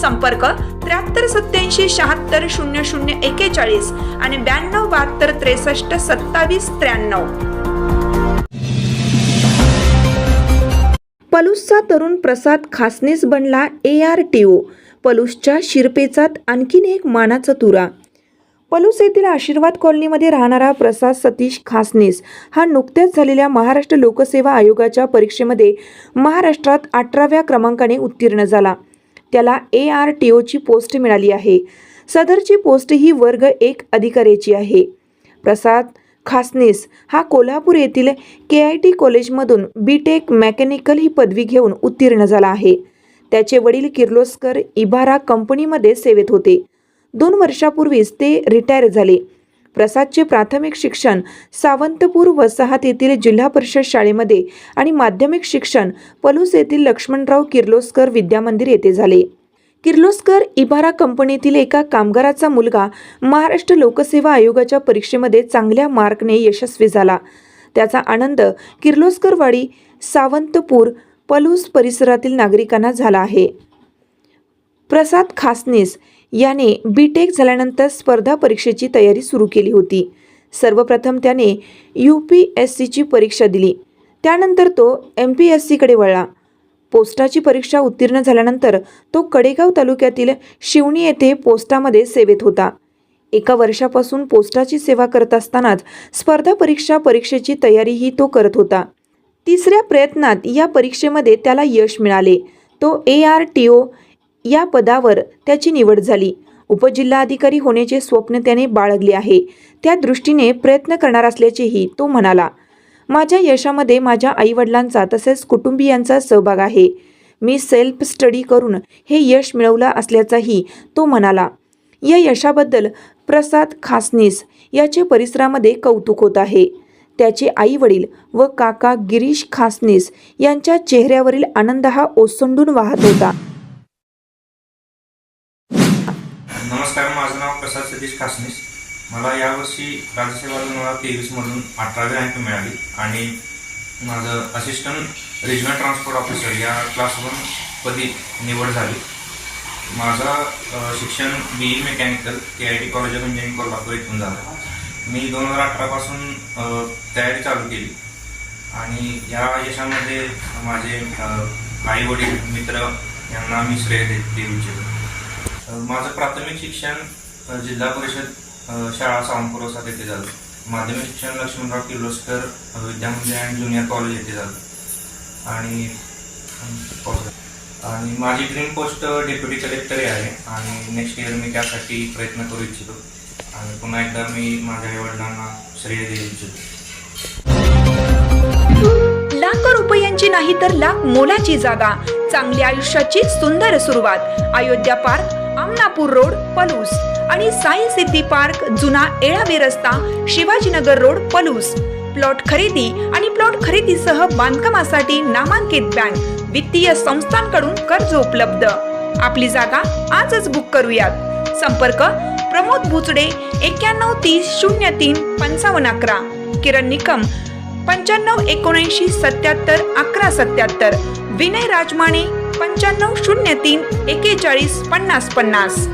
संपर्क त्र्याहत्तर सत्याऐंशी शहात्तर शून्य शून्य एकेचाळीस आणि ब्याण्णव बहात्तर त्रेसष्ट सत्तावीस त्र्याण्णव. पलूसचा तरुण प्रसाद खासनेस बनला ए आर टी ओ पलूसच्या शिरपेचात आणखीन एक मानाचा तुरा. पलूस येथील आशीर्वाद कॉलनीमध्ये राहणारा प्रसाद सतीश खासनेस हा नुकत्याच झालेल्या महाराष्ट्र लोकसेवा आयोगाच्या परीक्षेमध्ये महाराष्ट्रात अठराव्या क्रमांकाने उत्तीर्ण झाला. त्याला ए आर टी ओची पोस्ट मिळाली आहे. सदरची पोस्ट ही वर्ग एक अधिकाऱ्याची आहे. प्रसाद खासनीस हा कोल्हापूर येथील के आय टी कॉलेजमधून बी टेक मेकॅनिकल ही पदवी घेऊन उत्तीर्ण झाला आहे. त्याचे वडील किर्लोस्कर इबारा कंपनीमध्ये सेवेत होते. दोन वर्षापूर्वीच ते रिटायर झाले. प्रसादचे प्राथमिक शिक्षण सावंतपूर वसाहत येथील जिल्हा परिषद शाळेमध्ये आणि माध्यमिक शिक्षण पलूस येथील लक्ष्मणराव किर्लोस्कर विद्यामंदिर येथे झाले. किर्लोस्कर इबारा कंपनीतील एका कामगाराचा मुलगा महाराष्ट्र लोकसेवा आयोगाच्या परीक्षेमध्ये चांगल्या मार्कने यशस्वी झाला. त्याचा आनंद किर्लोस्करवाडी सावंतपूर पलूस परिसरातील नागरिकांना झाला आहे. प्रसाद खासनीस याने बी टेक झाल्यानंतर स्पर्धा परीक्षेची तयारी सुरू केली होती. सर्वप्रथम त्याने यू पी एस सीची परीक्षा दिली. त्यानंतर तो एम पी एस सीकडे वळला. पोस्टाची परीक्षा उत्तीर्ण झाल्यानंतर तो कडेगाव तालुक्यातील शिवणी येथे पोस्टामध्ये सेवेत होता. एका वर्षापासून पोस्टाची सेवा करत असतानाच स्पर्धा परीक्षा परीक्षेची तयारीही तो करत होता. तिसऱ्या प्रयत्नात या परीक्षेमध्ये त्याला यश मिळाले. तो ए आर टी ओ या पदावर त्याची निवड झाली. उपजिल्हाधिकारी होण्याचे स्वप्न त्याने बाळगले आहे. त्या दृष्टीने प्रयत्न करणार असल्याचेही तो म्हणाला. माझ्या यशामध्ये माझ्या आईवडिलांचा तसेच कुटुंबियांचा सहभाग आहे. मी सेल्फ स्टडी करून हे यश मिळवलं असल्याचाही तो म्हणाला. या यशाबद्दल प्रसाद खासनीस याचे परिसरामध्ये कौतुक होत आहे. त्याचे आई वडील व काका गिरीश खासनीस यांच्या चेहऱ्यावरील आनंद हा ओसंडून वाहत होता. नमस्कार माझं नाव प्रसाद सतीश खासनीस मला यावर्षी राज्यसेवा दोन हजार तेवीसमधून अठरावी रँक मिळाली आणि माझं असिस्टंट रिजनल ट्रान्सपोर्ट ऑफिसर या क्लास वन पदी निवड झाली. माझं शिक्षण B E mechanical K I T college of engineering Kolhapur इथून झालं. मी दोन हजार अठरापासून तयारी चालू केली. आणि या यशामध्ये माझे आई वडील मित्र यांना मी श्रेय दे देऊ इच्छितो. माझं प्राथमिक शिक्षण जिल्हा परिषद शाळा सावंतपूर येथे झालं. माध्यमिक शिक्षण Laxmanrao Kirloskar Vidyamandir and junior college येथे झालं. आणि आणि माझी ड्रीम पोस्ट डेप्युटी कलेक्टरही आहे. आणि नेक्स्ट इयर मी त्यासाठी प्रयत्न करू इच्छितो. आणि पुन्हा एकदा मी माझ्या आईवडिलांना श्रेय देऊ इच्छितो. लाखो रुपयांची नाही तर लाख मोलाची जागा. चांगल्या आयुष्याची सुंदर सुरुवात. Ayodhya park Amnapur road Palus. आणि साई सिद्धी पार्क जुना एळावे रस्ता शिवाजीनगर रोड पलूस. प्लॉट खरेदी आणि प्लॉट खरेदीसह बांधकामासाठी नामांकित बँक वित्तीय संस्थांकडून कर्ज उपलब्ध. आपली जागा आजच बुक करूयात. संपर्क प्रमोद भुचडे एक्क्याण्णव तीस शून्य तीन पंचावन्न अकरा. किरण निकम पंच्याण्णव एकोणऐंशी सत्याहत्तर अकरा सत्याहत्तर. विनय राजमाने पंच्याण्णव शून्य तीन एकेचाळीस पन्नास पन्नास.